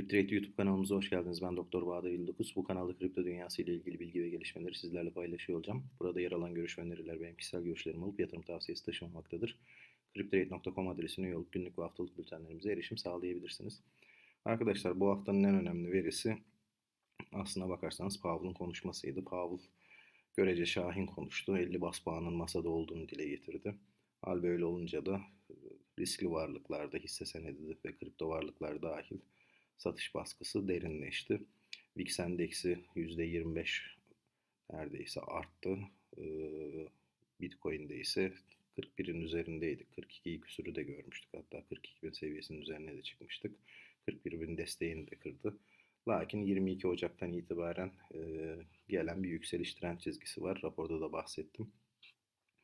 CrypTrade YouTube kanalımıza hoş geldiniz. Ben Doktor Bahadır Yıldız. Bu kanalda kripto dünyası ile ilgili bilgi ve gelişmeleri sizlerle paylaşıyor olacağım. Burada yer alan görüş ve öneriler benim kişisel görüşlerim olup yatırım tavsiyesi taşımamaktadır. CrypTrade.com adresine üye olup günlük ve haftalık bültenlerimize erişim sağlayabilirsiniz. Arkadaşlar bu haftanın en önemli verisi aslına bakarsanız Powell'ın konuşmasıydı. Powell görece şahin konuştu. 50 bas puanın masada olduğunu dile getirdi. Hal böyle olunca da riskli varlıklarda hisse senedi ve kripto varlıklar dahil satış baskısı derinleşti. VIX endeksi %25 neredeyse arttı. Ee, Bitcoin'de ise 41'in üzerindeydik. 42'yi küsürü de görmüştük. Hatta 42 bin seviyesinin üzerine de çıkmıştık. 41 bin desteğini de kırdı. Lakin 22 Ocak'tan itibaren e, gelen bir yükseliş trend çizgisi var. Raporda da bahsettim.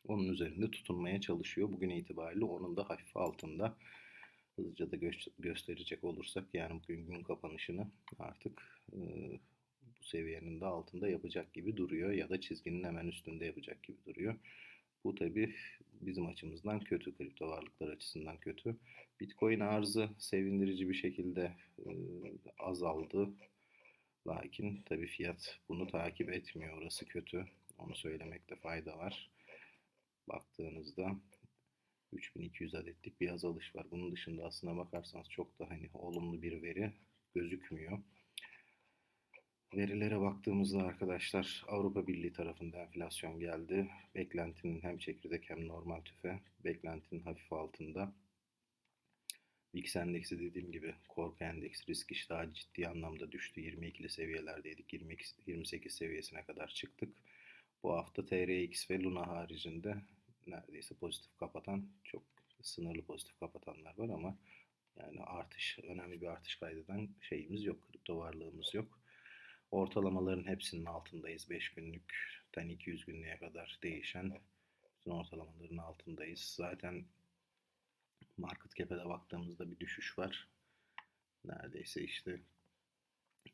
Onun üzerinde tutunmaya çalışıyor. Bugün itibariyle onun da hafif altında hızlıca da gö- gösterecek olursak yani bugün gün kapanışını artık e, bu seviyenin de altında yapacak gibi duruyor ya da çizginin hemen üstünde yapacak gibi duruyor. Bu tabi bizim açımızdan kötü, kripto varlıklar açısından kötü. Bitcoin arzı sevindirici bir şekilde e, azaldı. Lakin tabi fiyat bunu takip etmiyor. Orası kötü. Onu söylemekte fayda var. Baktığınızda 3200 adetlik bir azalış var. Bunun dışında aslına bakarsanız çok da hani olumlu bir veri gözükmüyor. Verilere baktığımızda arkadaşlar Avrupa Birliği tarafında enflasyon geldi. Beklentinin hem çekirdek hem normal tüfe. Beklentinin hafif altında. VIX endeksi dediğim gibi korku endeksi risk iştahı ciddi anlamda düştü. 22'li seviyelerdeydik. 22, 28 seviyesine kadar çıktık. Bu hafta TRX ve Luna haricinde neredeyse pozitif kapatan çok sınırlı pozitif kapatanlar var ama yani artış önemli bir artış kaydeden şeyimiz yok. Kripto varlığımız yok. Ortalamaların hepsinin altındayız. 5 günlükten 200 günlüğe kadar değişen bütün ortalamaların altındayız. Zaten market cap'e de baktığımızda bir düşüş var. Neredeyse işte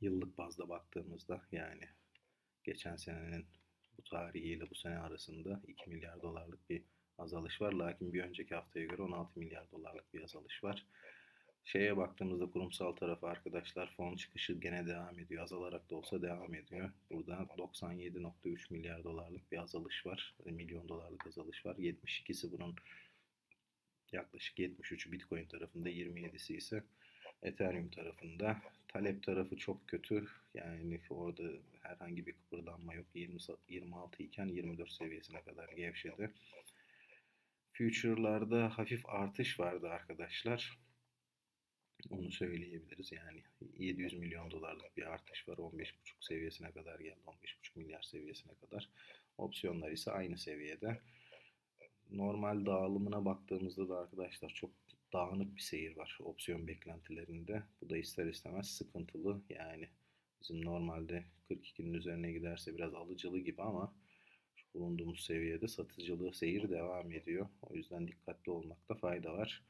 yıllık bazda baktığımızda yani geçen senenin bu tarihiyle bu sene arasında 2 milyar dolarlık bir azalış var. Lakin bir önceki haftaya göre 16 milyar dolarlık bir azalış var. Şeye baktığımızda kurumsal tarafı arkadaşlar fon çıkışı gene devam ediyor. Azalarak da olsa devam ediyor. Burada 97.3 milyar dolarlık bir azalış var. Milyon dolarlık azalış var. 72'si bunun yaklaşık 73'ü Bitcoin tarafında 27'si ise Ethereum tarafında. Talep tarafı çok kötü. Yani orada herhangi bir kıpırdanma yok. 20, 26 iken 24 seviyesine kadar gevşedi. Future'larda hafif artış vardı arkadaşlar. Onu söyleyebiliriz. Yani 700 milyon dolarlık bir artış var. 15,5 seviyesine kadar geldi. 15,5 milyar seviyesine kadar. Opsiyonlar ise aynı seviyede. Normal dağılımına baktığımızda da arkadaşlar çok dağınık bir seyir var opsiyon beklentilerinde. Bu da ister istemez sıkıntılı. Yani bizim normalde 42'nin üzerine giderse biraz alıcılı gibi ama şu bulunduğumuz seviyede satıcılığı seyir devam ediyor. O yüzden dikkatli olmakta fayda var.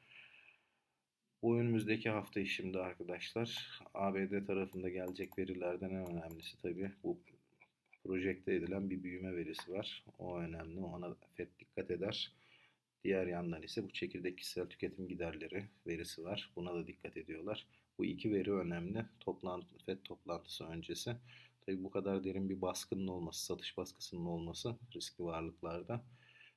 Bu önümüzdeki hafta şimdi arkadaşlar ABD tarafında gelecek verilerden en önemlisi tabii bu projekte edilen bir büyüme verisi var. O önemli. Ona FED dikkat eder. Diğer yandan ise bu çekirdek kişisel tüketim giderleri verisi var. Buna da dikkat ediyorlar. Bu iki veri önemli. Toplantı, FED toplantısı öncesi. Tabi bu kadar derin bir baskının olması, satış baskısının olması riskli varlıklarda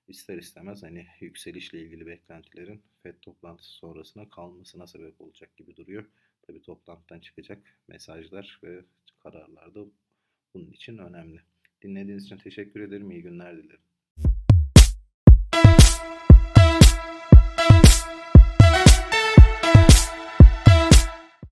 ister istemez hani yükselişle ilgili beklentilerin FED toplantısı sonrasına kalmasına sebep olacak gibi duruyor. Tabi toplantıdan çıkacak mesajlar ve kararlar da bunun için önemli. Dinlediğiniz için teşekkür ederim. İyi günler dilerim.